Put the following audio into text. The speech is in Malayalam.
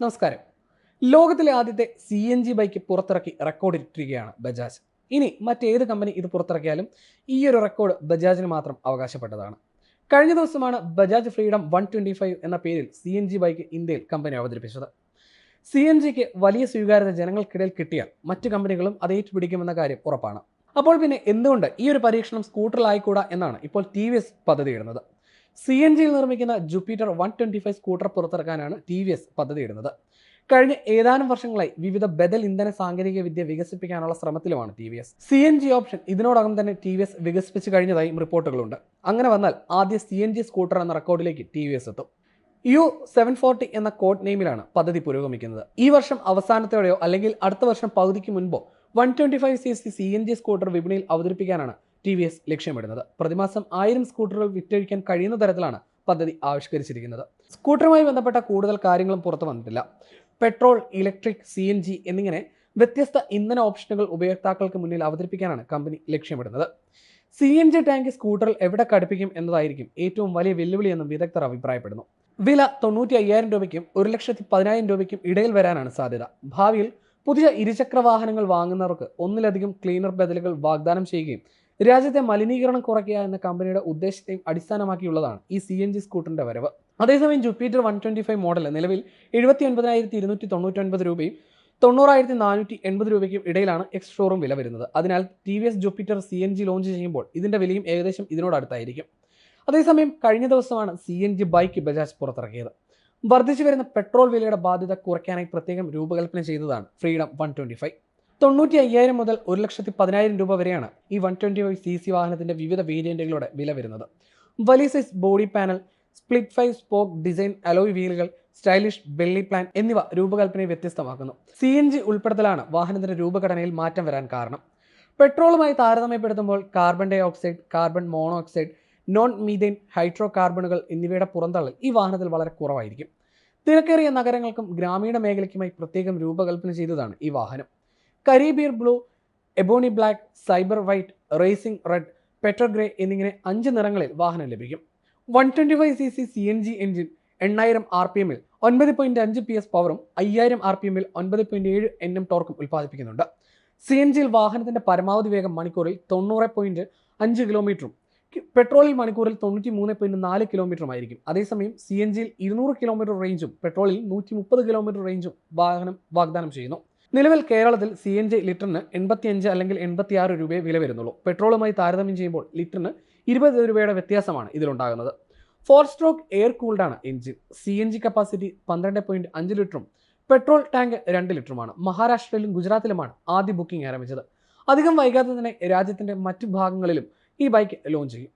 നമസ്കാരം. ലോകത്തിലെ ആദ്യത്തെ സി എൻ ജി ബൈക്ക് പുറത്തിറക്കി റെക്കോർഡ് ഇട്ടിരിക്കുകയാണ് ബജാജ്. ഇനി മറ്റേത് കമ്പനി ഇത് പുറത്തിറക്കിയാലും ഈ ഒരു റെക്കോർഡ് ബജാജിന് മാത്രം അവകാശപ്പെട്ടതാണ്. കഴിഞ്ഞ ദിവസമാണ് Bajaj freedom one twenty five എന്ന പേരിൽ സി എൻ ജി ബൈക്ക് ഇന്ത്യയിൽ കമ്പനി അവതരിപ്പിച്ചത്. സി എൻ ജിക്ക് വലിയ സ്വീകാര്യത ജനങ്ങൾക്കിടയിൽ കിട്ടിയാൽ മറ്റു കമ്പനികളും അത് ഏറ്റുപിടിക്കുമെന്ന കാര്യം ഉറപ്പാണ്. അപ്പോൾ പിന്നെ എന്തുകൊണ്ട് ഈ ഒരു പരീക്ഷണം സ്കൂട്ടറിലായിക്കൂടാ എന്നാണ് ഇപ്പോൾ ടി വി എസ് പദ്ധതിയിടുന്നത്. സി എൻ ജിയിൽ നിർമ്മിക്കുന്ന Jupiter one twenty five scooter പുറത്തിറക്കാനാണ് T V S പദ്ധതിയിടുന്നത്. കഴിഞ്ഞ ഏതാനും വർഷങ്ങളായി വിവിധ ബദൽ ഇന്ധന സാങ്കേതിക വിദ്യ വികസിപ്പിക്കാനുള്ള ശ്രമത്തിലുമാണ് T V S. C N G option ഇതിനോടകം തന്നെ ടി വി എസ് വികസിപ്പിച്ചു കഴിഞ്ഞതായും റിപ്പോർട്ടുകളുണ്ട്. അങ്ങനെ വന്നാൽ ആദ്യ സി എൻ ജി സ്കൂട്ടർ എന്ന റെക്കോർഡിലേക്ക് ടി വി എസ് എത്തും. യു സെവൻ ഫോർട്ടി എന്ന കോഡ് നെയിമിലാണ് പദ്ധതി പുരോഗമിക്കുന്നത്. ഈ വർഷം അവസാനത്തോടെയോ അല്ലെങ്കിൽ അടുത്ത വർഷം പകുതിക്ക് മുൻപോ one twenty five C C C N G scooter വിപണിയിൽ അവതരിപ്പിക്കാനാണ് ടി വി എസ് ലക്ഷ്യമിടുന്നത്. പ്രതിമാസം ആയിരം സ്കൂട്ടറുകൾ വിറ്റഴിക്കാൻ കഴിയുന്ന തരത്തിലാണ് പദ്ധതി ആവിഷ്കരിച്ചിരിക്കുന്നത്. സ്കൂട്ടറുമായി ബന്ധപ്പെട്ട കൂടുതൽ കാര്യങ്ങളും പുറത്തു വന്നിട്ടില്ല. Petrol electric C N G എന്നിങ്ങനെ വ്യത്യസ്ത ഇന്ധന ഓപ്ഷനുകൾ ഉപയോക്താക്കൾക്ക് മുന്നിൽ അവതരിപ്പിക്കാനാണ് കമ്പനി ലക്ഷ്യമിടുന്നത്. സി എൻ ജി ടാങ്ക് സ്കൂട്ടറിൽ എവിടെ ഘടിപ്പിക്കും എന്നതായിരിക്കും ഏറ്റവും വലിയ വെല്ലുവിളിയെന്നും വിദഗ്ധർ അഭിപ്രായപ്പെടുന്നു. വില തൊണ്ണൂറ്റി അയ്യായിരം രൂപയ്ക്കും ഒരു ലക്ഷത്തി പതിനായിരം രൂപയ്ക്കും ഇടയിൽ വരാനാണ് സാധ്യത. ഭാവിയിൽ പുതിയ ഇരുചക്ര വാഹനങ്ങൾ വാങ്ങുന്നവർക്ക് ഒന്നിലധികം ക്ലീനർ ബദലുകൾ വാഗ്ദാനം ചെയ്യുകയും രാജ്യത്തെ മലിനീകരണം കുറയ്ക്കുക എന്ന കമ്പനിയുടെ ഉദ്ദേശത്തെയും അടിസ്ഥാനമാക്കിയുള്ളതാണ് ഈ സി എൻ ജി സ്കൂട്ടറിന്റെ വരവ്. അതേസമയം Jupiter one twenty five model നിലവിൽ എഴുപത്തി ഒൻപതിനായിരത്തി ഇരുന്നൂറ്റി തൊണ്ണൂറ്റൊൻപത് രൂപയും തൊണ്ണൂറായിരത്തി നാനൂറ്റി എൺപത് രൂപയ്ക്കും ഇടയിലാണ് എക്സ് ഷോറൂം വില വരുന്നത്. അതിനാൽ T V S Jupiter C N G launch ചെയ്യുമ്പോൾ ഇതിന്റെ വിലയും ഏകദേശം ഇതിനോടടുത്തായിരിക്കും അതേസമയം കഴിഞ്ഞ ദിവസമാണ് C N G bike Bajaj പുറത്തിറക്കിയത്. വർദ്ധിച്ചു വരുന്ന പെട്രോൾ വിലയുടെ ബാധ്യത കുറയ്ക്കാനായി പ്രത്യേകം രൂപകൽപ്പന ചെയ്തതാണ് ഫ്രീഡം വൺ ട്വന്റി ഫൈവ്. തൊണ്ണൂറ്റി അയ്യായിരം മുതൽ ഒരു ലക്ഷത്തി പതിനായിരം രൂപ വരെയാണ് ഈ one twenty five C C വാഹനത്തിന്റെ വിവിധ വേരിയന്റുകളുടെ വില വരുന്നത്. വലിയ size body panel split five spoke design alloy വീലുകൾ stylish belly plan എന്നിവ രൂപകൽപ്പനയെ വ്യത്യസ്തമാക്കുന്നു. സി എൻ ജി ഉൾപ്പെടുത്തലാണ് വാഹനത്തിന്റെ രൂപഘടനയിൽ മാറ്റം വരാൻ കാരണം. പെട്രോളുമായി താരതമ്യപ്പെടുത്തുമ്പോൾ carbon dioxide carbon monoxide non methane hydro കാർബണുകൾ എന്നിവയുടെ പുറന്തള്ളൽ ഈ വാഹനത്തിൽ വളരെ കുറവായിരിക്കും. തിരക്കേറിയ നഗരങ്ങൾക്കും ഗ്രാമീണ മേഖലയ്ക്കുമായി പ്രത്യേകം രൂപകൽപ്പന ചെയ്തതാണ് ഈ വാഹനം. Caribbean blue ebony black cyber white racing red petro grey എന്നിങ്ങനെ അഞ്ച് നിറങ്ങളിൽ വാഹനം ലഭിക്കും. One twenty five C C C N G engine എണ്ണായിരം ആർ പി എമ്മിൽ ഒൻപത് പോയിന്റ് അഞ്ച് പി എസ് പവറും അയ്യായിരം ആർ പി എമ്മിൽ ഒൻപത് പോയിന്റ് ഏഴ് എൻ എം ടോർക്കും ഉൽപ്പാദിപ്പിക്കുന്നുണ്ട്. സി എൻ ജിയിൽ വാഹനത്തിന്റെ പരമാവധി വേഗം മണിക്കൂറിൽ തൊണ്ണൂറ് പോയിന്റ് അഞ്ച് കിലോമീറ്ററും പെട്രോളിൽ മണിക്കൂറിൽ തൊണ്ണൂറ്റി മൂന്ന് പോയിന്റ് നാല് കിലോമീറ്ററുമായിരിക്കും അതേസമയം സി എൻ ജിയിൽ ഇരുന്നൂറ് കിലോമീറ്റർ റേഞ്ചും പെട്രോളിൽ നൂറ്റി മുപ്പത് കിലോമീറ്റർ റേഞ്ചും വാഹനം വാഗ്ദാനം ചെയ്യുന്നു. നിലവിൽ കേരളത്തിൽ സി എൻ ജി ലിറ്ററിന് എൺപത്തിയഞ്ച് അല്ലെങ്കിൽ എൺപത്തിയാറ് രൂപയെ വില വരുന്നുള്ളൂ. പെട്രോളുമായി താരതമ്യം ചെയ്യുമ്പോൾ ലിറ്ററിന് ഇരുപത് രൂപയുടെ വ്യത്യാസമാണ് ഇതിലുണ്ടാകുന്നത്. Four stroke air കൂൾഡാണ് engine C N G capacity പന്ത്രണ്ട് പോയിന്റ് അഞ്ച് ലിറ്ററും പെട്രോൾ ടാങ്ക് രണ്ട് ലിറ്ററുമാണ്. മഹാരാഷ്ട്രയിലും ഗുജറാത്തിലുമാണ് ആദ്യ ബുക്കിംഗ് ആരംഭിച്ചത്. അധികം വൈകാതെ തന്നെ രാജ്യത്തിന്റെ മറ്റു ഭാഗങ്ങളിലും ഈ ബൈക്ക് ലോഞ്ച് ചെയ്യും.